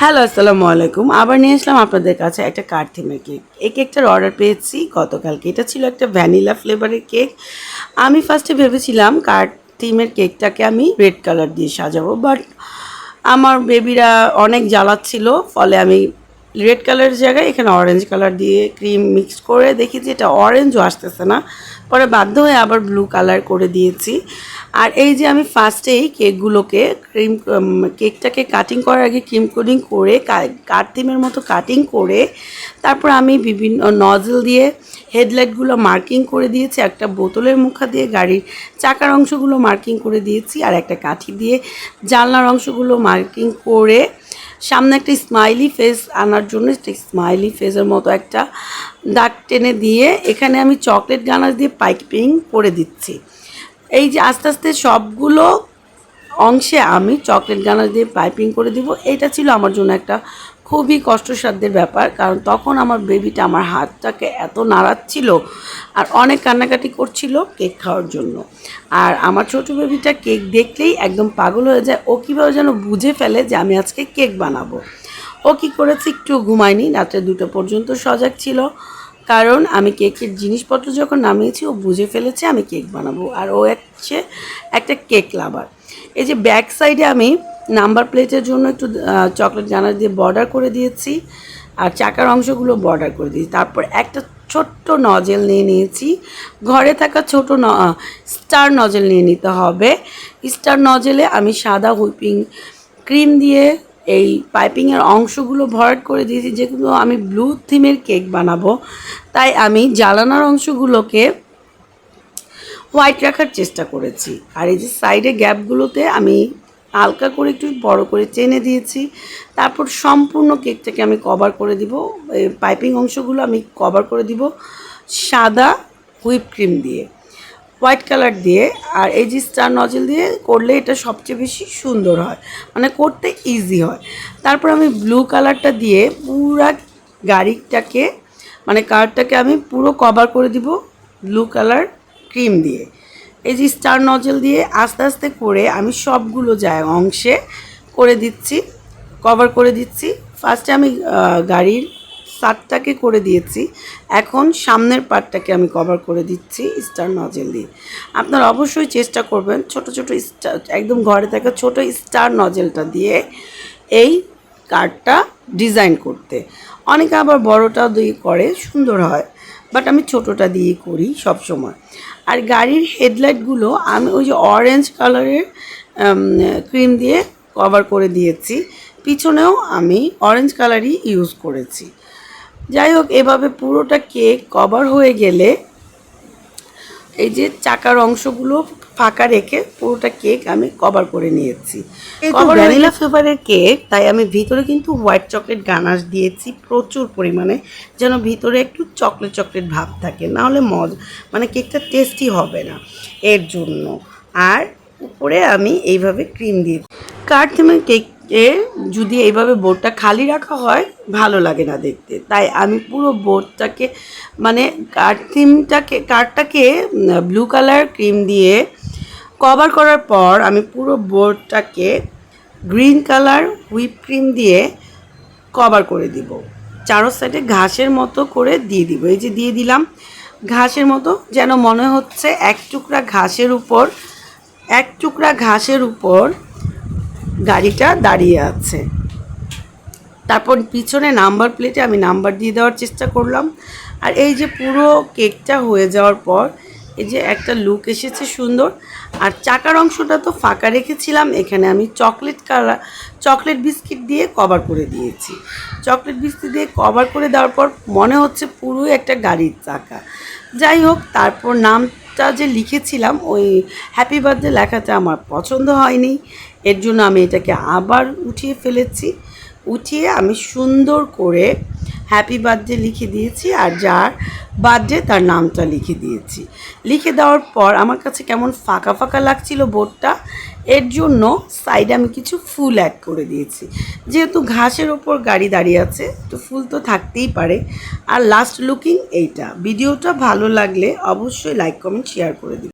Hello, আসসালামু আলাইকুম। আবার নিয়ে আসলাম আপনাদের কাছে একটা কার থিমের কেক। এই কেকটার অর্ডার পেয়েছি গতকালকে। এটা ছিল একটা ভ্যানিলা ফ্লেভারের কেক। আমি ফার্স্টে ভেবেছিলাম কার থিমের কেকটাকে আমি রেড কালার দিয়ে সাজাবো বাট আমার বেবিরা অনেক জ্বালাচ্ছিল। ফলে আমি রেড কালারের জায়গায় এখানে অরেঞ্জ কালার দিয়ে ক্রিম মিক্স করে দেখি যে এটা অরেঞ্জও আসতেছে না। পরে বাধ্য হয়ে আবার ব্লু কালার করে দিয়েছি। আর এই যে আমি ফার্স্টেই কেকগুলোকে ক্রিম কেকটাকে কাটিং করার আগে ক্রিম কোডিং করে কার্তিমের মতো কাটিং করে তারপর আমি বিভিন্ন নজল দিয়ে হেডলাইটগুলো মার্কিং করে দিয়েছি, একটা বোতলের মুখা দিয়ে গাড়ির চাকার অংশগুলো মার্কিং করে দিয়েছি আর একটা কাঠি দিয়ে জানলার অংশগুলো মার্কিং করে সামনে একটা স্মাইলি ফেস আনার জন্য স্মাইলি ফেসের মতো একটা দাগ টেনে দিয়ে এখানে আমি চকলেট গানাশ দিয়ে পাইপিং করে দিচ্ছি। এই যে আস্তে আস্তে সবগুলো অংশে আমি চকলেট গানার দিয়ে পাইপিং করে দিব। এটা ছিল আমার জন্য একটা খুবই কষ্টসাধ্যের ব্যাপার, কারণ তখন আমার বেবিটা আমার হাতটাকে এত নাড়াচ্ছিল আর অনেক কান্নাকাটি করছিল কেক খাওয়ার জন্য। আর আমার ছোট বেবিটা কেক দেখলেই একদম পাগল হয়ে যায়। ও কীভাবে যেন বুঝে ফেলে যে আমি আজকে কেক বানাবো। ও কী করেছে একটু ঘুমায়নি, রাত্রে দুটো পর্যন্ত সজাগ ছিল। কারণ আমি কেকের জিনিসপত্র যখন নামিয়েছি, ও বুঝে ফেলেছে আমি কেক বানাবো। আর ও হচ্ছে একটা কেক লাভার। এই যে ব্যাক সাইডে আমি নাম্বার প্লেটের জন্য একটু চকলেট জানার দিয়ে বর্ডার করে দিয়েছি আর চাকার অংশগুলো বর্ডার করে দিয়েছি। তারপর একটা ছোট্ট নজেল নিয়ে নিয়েছি। ঘরে থাকা ছোট স্টার নজেল নিয়ে নিতে হবে। স্টার নজেলে আমি সাদা হুইপিং ক্রিম দিয়ে এই পাইপিংয়ের অংশগুলো ভরাট করে দিয়েছি, যেগুলো আমি ব্লু থিমের কেক বানাবো। তাই আমি জ্বালানোর অংশগুলোকে হোয়াইট রাখার চেষ্টা করেছি। আর এই যে সাইডে গ্যাপগুলোতে আমি হালকা করে একটু বড় করে চেনে দিয়েছি। তারপর সম্পূর্ণ কেকটাকে আমি কভার করে দিব। পাইপিং অংশগুলো আমি কভার করে দিব সাদা হুইপ ক্রিম দিয়ে। হোয়াইট কালার দিয়ে আর এই যে স্টার নজেল দিয়ে করলে এটা সবচেয়ে বেশি সুন্দর হয়। মানে করতে ইজি হয়। তারপর আমি ব্লু কালারটা দিয়ে পুরা গাড়িটাকে মানে কারটাকে আমি পুরো কভার করে দিব ব্লু কালার ক্রিম দিয়ে। এই যে স্টার নজেল দিয়ে আস্তে আস্তে করে আমি সবগুলো যায় অংশে করে দিচ্ছি কভার করে দিচ্ছি। ফার্স্টে আমি গাড়ির সাতটাকে করে দিয়েছি। এখন সামনের পার্টটাকে আমি কভার করে দিচ্ছি স্টার নজেল দিয়ে। আপনারা অবশ্যই চেষ্টা করবেন ছোট ছোট স্টার একদম ঘরে থাকা ছোট স্টার নজেলটা দিয়ে এই কার্ডটা ডিজাইন করতে। অনেকে আবার বড়টাও দিয়ে করে, সুন্দর হয়। বাট আমি ছোটোটা দিয়ে করি সব সময় আর গাড়ির হেডলাইটগুলো আমি ওই যে অরেঞ্জ কালারের ক্রিম দিয়ে কভার করে দিয়েছি। পিছনেও আমি অরেঞ্জ কালারই ইউজ করেছি। যাই হোক এভাবে পুরোটা কেক কভার হয়ে গেলে এই যে চাকার অংশগুলো ফাঁকা রেখে পুরোটা কেক আমি কভার করে নিয়েছি। ভ্যানিলা ফ্লেভারের কেক তাই আমি ভিতরে কিন্তু হোয়াইট চকলেট গানাশ দিয়েছি প্রচুর পরিমাণে যেন ভিতরে একটু চকলেট চকলেট ভাব থাকে নাহলে মজ মানে কেকটা টেস্টি হবে না এর জন্য। আর উপরে আমি এইভাবে ক্রিম দিয়ে কার থিমের কেকে যদি এইভাবে বোর্ডটা খালি রাখা হয়, ভালো লাগে না দেখতে। তাই আমি পুরো বোর্ডটাকে মানে কার থিমটাকে কার্ডটাকে ব্লু কালার ক্রিম দিয়ে কভার করার পর আমি পুরো বোর্ডটাকে গ্রিন কালার হুইপ ক্রিম দিয়ে কভার করে দিব। চারো সাইডে ঘাসের মতো করে দিয়ে দিব। এই যে দিয়ে দিলাম ঘাসের মতো, যেন মনে হচ্ছে এক টুকরা ঘাসের উপর, এক টুকরা ঘাসের উপর গাড়িটা দাঁড়িয়ে আছে। তারপর পিছনে নাম্বার প্লেটে আমি নাম্বার দিয়ে দেওয়ার চেষ্টা করলাম। আর এই যে পুরো কেকটা হয়ে যাওয়ার পর, এই যে একটা লুক এসেছে সুন্দর। আর চাকার অংশটা তো ফাঁকা রেখেছিলাম, এখানে আমি চকলেট কালার, চকলেট বিস্কিট দিয়ে কভার করে দিয়েছি। চকলেট বিস্কিট দিয়ে কভার করে দেওয়ার পর মনে হচ্ছে পুরোই একটা গাড়ির চাকা। যাই হোক, তারপর নামটা যে লিখেছিলাম, ওই হ্যাপি বার্থডে লেখাটা আমার পছন্দ হয়নি। এর জন্য আমি এটাকে আবার উঠিয়ে ফেলেছি। উঠিয়ে আমি সুন্দর করে হ্যাপি বার্থডে লিখে দিয়েছি আর যার বার্থডে তার নামটা লিখে দিয়েছি। লিখে দেওয়ার পর আমার কাছে কেমন ফাঁকা ফাঁকা লাগছিল বোর্ডটা এর জন্য সাইডে আমি কিছু ফুল অ্যাড করে দিয়েছি। যেহেতু ঘাসের ওপর গাড়ি দাঁড়িয়ে আছে, তো ফুল তো থাকতেই পারে। আর লাস্ট লুকিং এইটা। ভিডিওটা ভালো লাগলে অবশ্যই লাইক কমেন্ট শেয়ার করে দিন